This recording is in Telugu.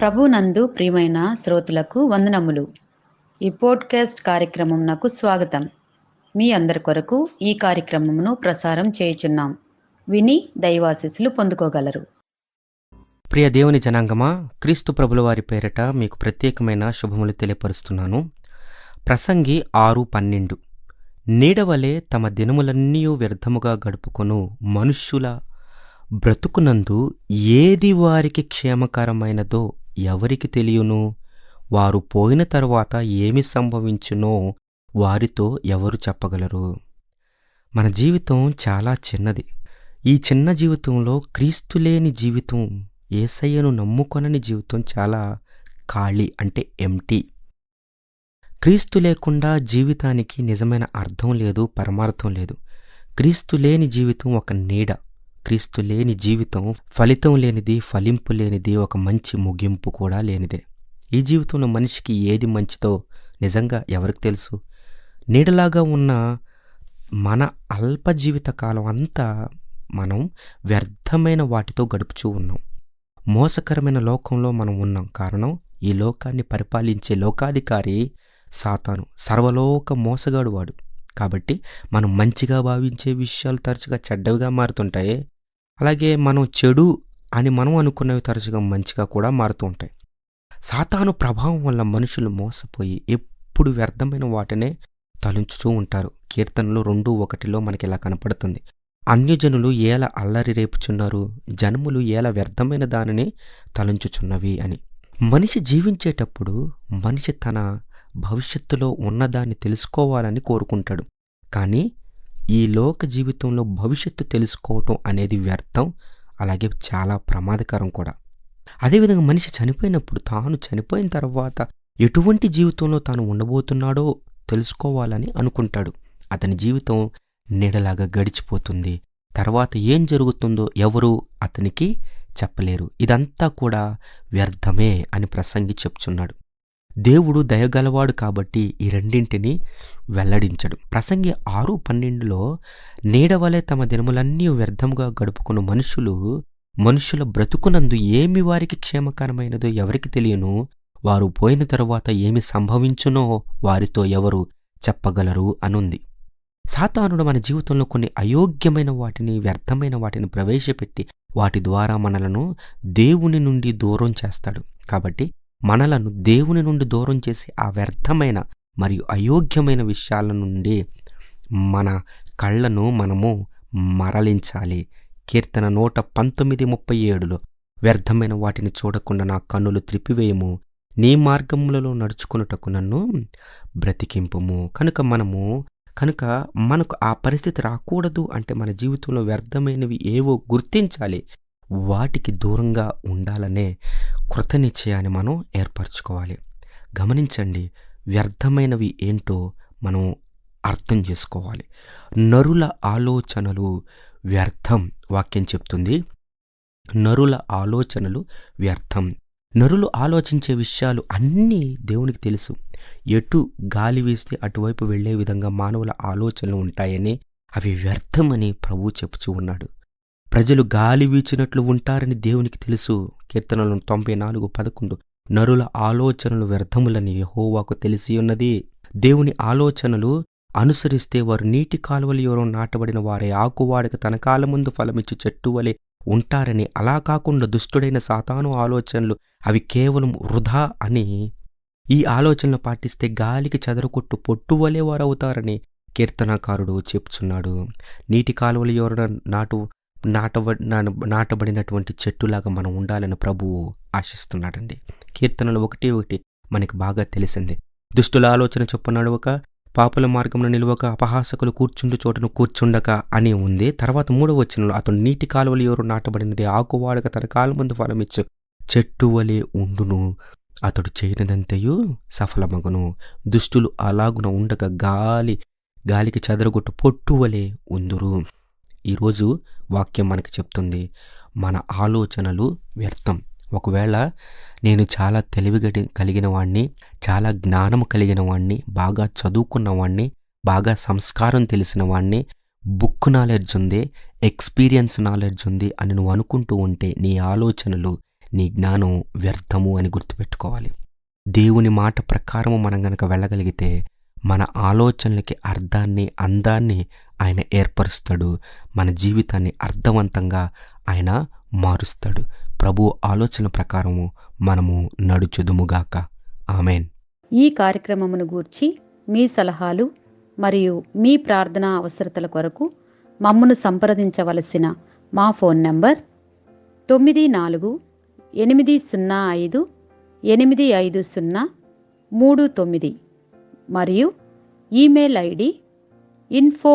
ప్రభునందు ప్రియమైన శ్రోతలకు వందనములు. ఈ పోడ్కాస్ట్ కార్యక్రమం నాకు స్వాగతం. మీ అందరి కొరకు ఈ కార్యక్రమమును ప్రసారం చేయుచున్నాం. విని దైవాశీస్సులు పొందుకోగలరు. ప్రియ దేవుని జనాంగమా క్రీస్తు ప్రభుల వారి పేరిట మీకు ప్రత్యేకమైన శుభములు తెలియపరుస్తున్నాను. ప్రసంగి ఆరు పన్నెండు. నీడవలే తమ దినములన్నీ వ్యర్థముగా గడుపుకొను మనుష్యుల బ్రతుకునందు ఏది వారికి క్షేమకరమైనదో ఎవరికి తెలియను? వారు పోయిన తరువాత ఏమి సంభవించునో వారితో ఎవరు చెప్పగలరు? మన జీవితం చాలా చిన్నది. ఈ చిన్న జీవితంలో క్రీస్తు లేని జీవితం ఏసయ్యను నమ్ముకొనని జీవితం చాలా ఖాళీ అంటే ఎంటీ క్రీస్తు లేకుండా జీవితానికి నిజమైన అర్థం లేదు పరమార్థం లేదు. క్రీస్తు లేని జీవితం ఒక నీడ. క్రీస్తు లేని జీవితం ఫలితం లేనిది ఫలింపు లేనిది ఒక మంచి ముగింపు కూడా లేనిదే. ఈ జీవితంలో మనిషికి ఏది మంచిదో నిజంగా ఎవరికి తెలుసు? నీడలాగా ఉన్న మన అల్ప జీవిత కాలం అంతా మనం వ్యర్థమైన వాటితో గడుపుచూ ఉన్నాం. మోసకరమైన లోకంలో మనం ఉన్నాం. కారణం ఈ లోకాన్ని పరిపాలించే లోకాధికారి సాతాను సర్వలోక మోసగాడు వాడు. కాబట్టి మనం మంచిగా భావించే విషయాలు తరచుగా చెడ్డవిగా మారుతుంటాయి. అలాగే మనం చెడు అని మనం అనుకున్నవి తరచుగా మంచిగా కూడా మారుతూ ఉంటాయి. సాతాను ప్రభావం వల్ల మనుషులు మోసపోయి ఎప్పుడు వ్యర్థమైన వాటినే తలుంచుతూ ఉంటారు. కీర్తనలు రెండు ఒకటిలో మనకి ఇలా కనపడుతుంది. అన్యజనులు ఏల అల్లరి రేపుచున్నారు జనములు ఏల వ్యర్థమైన దానిని తలంచుచున్నవి అని. మనిషి జీవించేటప్పుడు మనిషి తన భవిష్యత్తులో ఉన్నదాన్ని తెలుసుకోవాలని కోరుకుంటాడు. కానీ ఈ లోక జీవితంలో భవిష్యత్తు తెలుసుకోవటం అనేది వ్యర్థం అలాగే చాలా ప్రమాదకరం కూడా. అదేవిధంగా మనిషి చనిపోయినప్పుడు తాను చనిపోయిన తర్వాత ఎటువంటి జీవితంలో తాను ఉండబోతున్నాడో తెలుసుకోవాలని అనుకుంటాడు. అతని జీవితం నీడలాగా గడిచిపోతుంది. తర్వాత ఏం జరుగుతుందో ఎవరు అతనికి చెప్పలేరు. ఇదంతా కూడా వ్యర్థమే అని ప్రసంగి చెప్తున్నాడు. దేవుడు దయగలవాడు కాబట్టి ఈ రెండింటిని వెల్లడించడు. ప్రసంగి ఆరు పన్నెండులో నీడవలే తమ దినములన్నీ వ్యర్థంగా గడుపుకున్న మనుషులు మనుషుల బ్రతుకునందు ఏమి వారికి క్షేమకరమైనదో ఎవరికి తెలియను వారు పోయిన తరువాత ఏమి సంభవించునో వారితో ఎవరు చెప్పగలరు అనుంది. సాతానుడు మన జీవితంలో కొన్ని అయోగ్యమైన వాటిని వ్యర్థమైన వాటిని ప్రవేశపెట్టి వాటి ద్వారా మనలను దేవుని నుండి దూరం చేస్తాడు. కాబట్టి మనలను దేవుని నుండి దూరం చేసి ఆ వ్యర్థమైన మరియు అయోగ్యమైన విషయాల నుండి మన కళ్ళను మనము మరలించాలి. కీర్తన నూట పంతొమ్మిది ముప్పై ఏడులో వ్యర్థమైన వాటిని చూడకుండా నా కన్నులు త్రిప్పివేయము. నీ మార్గములలో నడుచుకున్నటకు నన్ను బ్రతికింపుము. కనుక మనము కనుక మనకు ఆ పరిస్థితి రాకూడదు అంటే మన జీవితంలో వ్యర్థమైనవి ఏవో గుర్తించాలి. వాటికి దూరంగా ఉండాలనే కృతనిశ్చయాన్ని మనం ఏర్పరచుకోవాలి. గమనించండి వ్యర్థమైనవి ఏంటో మనం అర్థం చేసుకోవాలి. నరుల ఆలోచనలు వ్యర్థం వాక్యం చెప్తుంది. నరుల ఆలోచనలు వ్యర్థం. నరులు ఆలోచించే విషయాలు అన్నీ దేవునికి తెలుసు. ఎటు గాలి వీస్తే అటువైపు వెళ్ళే విధంగా మానవుల ఆలోచనలు ఉంటాయని అవి వ్యర్థమని ప్రభు చెప్పుచూ ఉన్నాడు. ప్రజలు గాలి వీచినట్లు ఉంటారని దేవునికి తెలుసు. కీర్తనలు తొంభై నాలుగు పదకొండు. నరుల ఆలోచనలు వ్యర్థములని యహోవాకు తెలిసి ఉన్నది. దేవుని ఆలోచనలు అనుసరిస్తే వారు నీటి కాలువలు ఎవరో నాటబడిన వారే. ఆకువాడక తన కాల ముందు ఫలమిచ్చి చెట్టు వలె ఉంటారని అలా కాకుండా దుష్టుడైన సాతాను ఆలోచనలు అవి కేవలం వృధా అని ఈ ఆలోచనలు పాటిస్తే గాలికి చెదరకొట్టు పొట్టువలే వారు అవుతారని కీర్తనాకారుడు చెప్తున్నాడు. నీటి కాలువలు ఎవరు నాటు నాటవ నాటబడినటువంటి చెట్టులాగా మనం ఉండాలని ప్రభువు ఆశిస్తున్నాడండి. కీర్తనలు ఒకటి ఒకటి మనకి బాగా తెలిసింది. దుష్టుల ఆలోచన చొప్పున నడవక పాపుల మార్గంలో నిలవక అపహాసకులు కూర్చుండు చోటను కూర్చుండక అని ఉంది. తర్వాత మూడవ వచనంలో అతను నీటి కాలువలు ఎవరు నాటబడినది? ఆకువాడక తన కాలు ముందు ఫలమిచ్చు. చెట్టు వలె ఉండును. అతడు చేయనిదంతయు సఫలమగును. దుష్టులు అలాగున ఉండక గాలి గాలికి చెదరగొట్టు పొట్టు వలె ఉందురు. ఈరోజు వాక్యం మనకి చెప్తుంది మన ఆలోచనలు వ్యర్థం. ఒకవేళ నేను చాలా తెలివి కలిగిన వాణ్ణి చాలా జ్ఞానం కలిగిన వాణ్ణి బాగా చదువుకున్న వాణ్ణి బాగా సంస్కారం తెలిసిన వాణ్ణి బుక్ నాలెడ్జ్ ఉంది ఎక్స్పీరియన్స్ నాలెడ్జ్ ఉంది అని నువ్వు అనుకుంటూ ఉంటే నీ ఆలోచనలు నీ జ్ఞానం వ్యర్థము అని గుర్తుపెట్టుకోవాలి. దేవుని మాట ప్రకారము మనం గనక వెళ్ళగలిగితే మన ఆలోచనలకి అర్థాన్ని అందాన్ని ఆయన ఏర్పరుస్తాడు. మన జీవితాన్ని అర్థవంతంగా ఆయన మారుస్తాడు. ప్రభు ఆలోచన ప్రకారము మనము నడుచుదుముగాక ఆమెన్. ఈ కార్యక్రమమును గూర్చి మీ సలహాలు మరియు మీ ప్రార్థనా అవసరతల కొరకు మమ్మను సంప్రదించవలసిన మా ఫోన్ నంబర్ తొమ్మిది నాలుగు ఎనిమిది సున్నా ఐదు ఎనిమిది ఐదు సున్నా మూడు తొమ్మిది మరియు email ID info